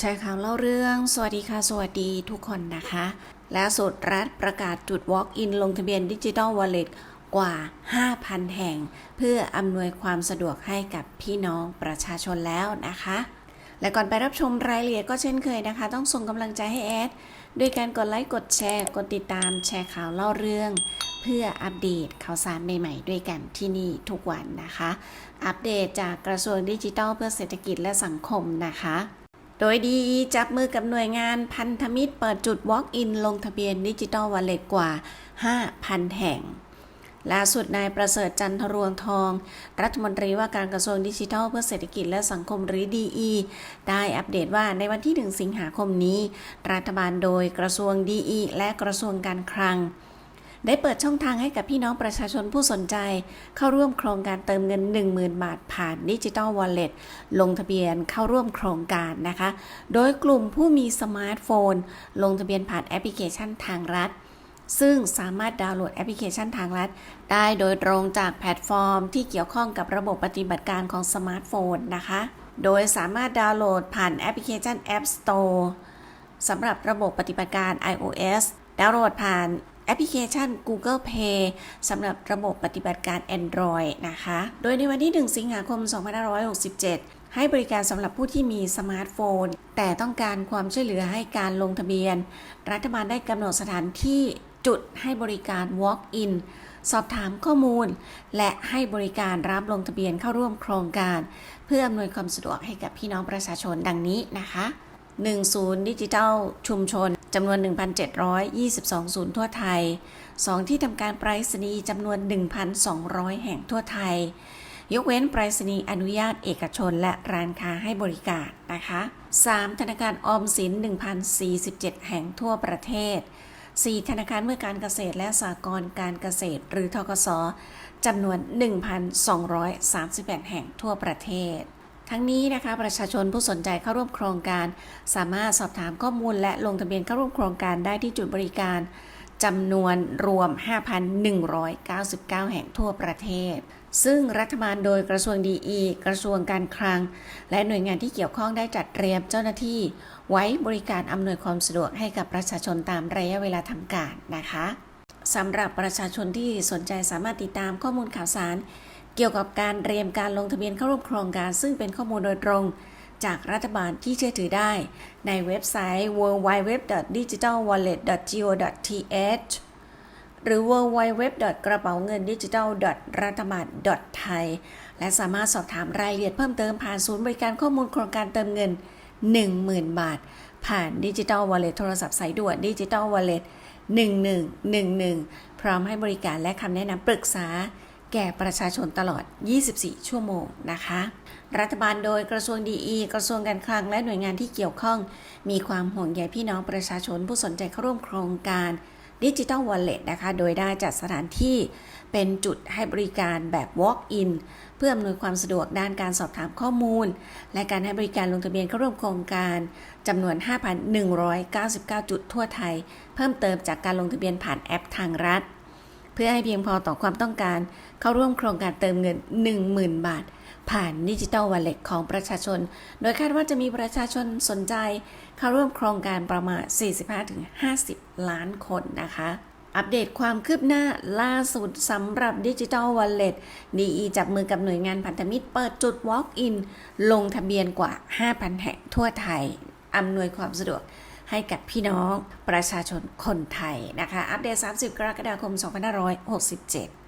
แชร์ข่าวเล่าเรื่อง สวัสดีค่ะ สวัสดีทุกคนนะคะและสุดรัฐประกาศจุด Walk-in ลงทะเบียนดิจิ t a ล Wallet กว่า 5,000 แห่ง เพื่ออำนวยความสะดวกให้กับพี่น้องประชาชนแล้วนะคะ และก่อนไปรับชมรายละเอียดก็เช่นเคยนะคะ ต้องส่งกำลังใจให้แอด ด้วยการกดไลค์ กดแชร์ กดติดตามแชร์ข่าวเล่าเรื่อง เพื่ออัปเดตข่าวสารใหม่ๆ ด้วยกันที่นี่ทุกวันนะคะ อัปเดตจากกระทรวงดิจิทัลเพื่อเศรษฐกิจและสังคมนะคะ โดยดีจับมือกับหน่วยงานพันธมิตรเปิดจุด Walk-in ลงทะเบียนดิจิ t a ลว a ลเล็ตกว่า 5,000 แห่งล่าสุดนายประเสริฐจันทรวงทอง รัฐมนตรีว่าการกระทรวงดิจิทัลเพื่อเศรษฐกิจและสังคมหรือ DE ได้อัปเดตว่าในวันที่ 1 สิงหาคมนี้ รัฐบาลโดยกระทรวง DE และกระทรวงการคลัง ได้เปิดช่องทางให้กับพี่น้องประชาชนผู้สนใจ เข้าร่วมโครงการเติมเงิน 10,000 บาทผ่านดิจิ t a ลวอลเล็ตลงทะเบียนเข้าร่วมโครงการนะคะ โดยกลุ่มผู้มีสมาร์ทโฟน ลงทะเบียนผ่านแอปพลิเคชันทางรัฐ ซึ่งสามารถดาวน์โหลดแอปพลิเคชันทางรัฐ ได้โดยตรงจากแพลตฟอร์ม ที่เกี่ยวข้องกับระบบปฏิบัติการของสมาร์ทโฟนนะคะ โดยสามารถดาวน์โหลดผ่านแอปพลิเคชัน App Store สำหรับระบบปฏิบัติการ iOS ดาวน์โหลดผ่าน แอปพลิเคชัน Google Play สำหรับระบบปฏิบัติการ Android นะคะ โดยในวันที่ 1 สิงหาคม 2567 ให้บริการสำหรับผู้ที่มีสมาร์ทโฟน แต่ต้องการความช่วยเหลือให้การลงทะเบียน รัฐบาลได้กำหนดสถานที่จุดให้บริการ Walk-in สอบถามข้อมูล และให้บริการรับลงทะเบียนเข้าร่วมโครงการ เพื่ออำนวยความสะดวกให้กับพี่น้องประชาชนดังนี้นะคะ 1ศูนย์ดิจิทัลชุมชนจำนวน 1,722 ศูนย์ทั่วไทย 2 ที่ทำการไปรษณีย์จำนวน 1,200 แห่งทั่วไทย ยกเว้นไปรษณีย์อนุญาตเอกชนและร้านค้าให้บริการนะคะ 3 ธนาคารออมสิน 1,047 แห่งทั่วประเทศ 4 ธนาคารเมื่อการเกษตรและสหกรณ์การเกษตร หรือทกสจำนวน 1,238 แห่งทั่วประเทศ ทั้งนี้นะคะประชาชนผู้สนใจเข้าร่วมโครงการ สามารถสอบถามข้อมูลและลงทะเบียนเข้าร่วมโครงการได้ที่จุดบริการจำนวนรวม 5,199 แห่งทั่วประเทศ ซึ่งรัฐบาลโดยกระทรวงดีอีกระทรวงการคลัง และหน่วยงานที่เกี่ยวข้องได้จัดเตรียมเจ้าหน้าที่ ไว้บริการอำนวยความสะดวกให้กับประชาชนตามระยะเวลาทำการนะคะสำหรับประชาชนที่สนใจสามารถติดตามข้อมูลข่าวสาร เกี่ยวกับการเตรียมการลงทะเบียนเข้าร่วมโครงการ ซึ่งเป็นข้อมูลโดยตรง จากรัฐบาลที่เชื่อถือได้ ในเว็บไซต์ www.digitalwallet.go.th หรือ www. กระเป๋าเงินดิจิทัลรัฐบาลไทยและสามารถสอบถามรายละเอียดเพิ่มเติมผ่านศูนย์บริการข้อมูลโครงการเติมเงิน 10,000 บาท ผ่านดิจิทัลวอลเล็ตโทรศัพท์สายด่วนดิจิทัลวอลเล็ต1111 พร้อมให้บริการและคำแนะนำปรึกษา แก่ประชาชนตลอด 24 ชั่วโมงนะคะ รัฐบาลโดยกระทรวงดีอีกระทรวงการคลังและหน่วยงานที่เกี่ยวข้อง มีความห่วงใยพี่น้องประชาชนผู้สนใจเข้าร่วมโครงการดิจิ t a ลวอลเล็ตนะคะ โดยได้จัดสถานที่เป็นจุดให้บริการแบบ Walk-in เพื่ออำนวยความสะดวกด้านการสอบถามข้อมูล และการให้บริการลงทะเบียนเข้าร่วมโครงการจำนวน 5,199 จุดทั่วไทย เพิ่มเติมจากการลงทะเบียนผ่านแอปทางรัฐ เพื่อให้เพียงพอต่อความต้องการ เข้าร่วมโครงการเติมเงิน 10,000 บาท ผ่านดิจิทัลวอลเล็ตของประชาชน โดยคาดว่าจะมีประชาชนสนใจ เข้าร่วมโครงการประมาณ 45-50 ล้านคนนะคะอัปเดตความคืบหน้าล่าสุดสำหรับดิจิทัลวอลเล็ตดีจับมือกับหน่วยงานพันธมิตรเปิดจุด Walk-in ลงทะเบียนกว่า 5,000 แห่งทั่วไทย อำนวยความสะดวก ให้กับพี่น้องประชาชนคนไทยนะคะ อัปเดต 30 กรกฎาคม 2567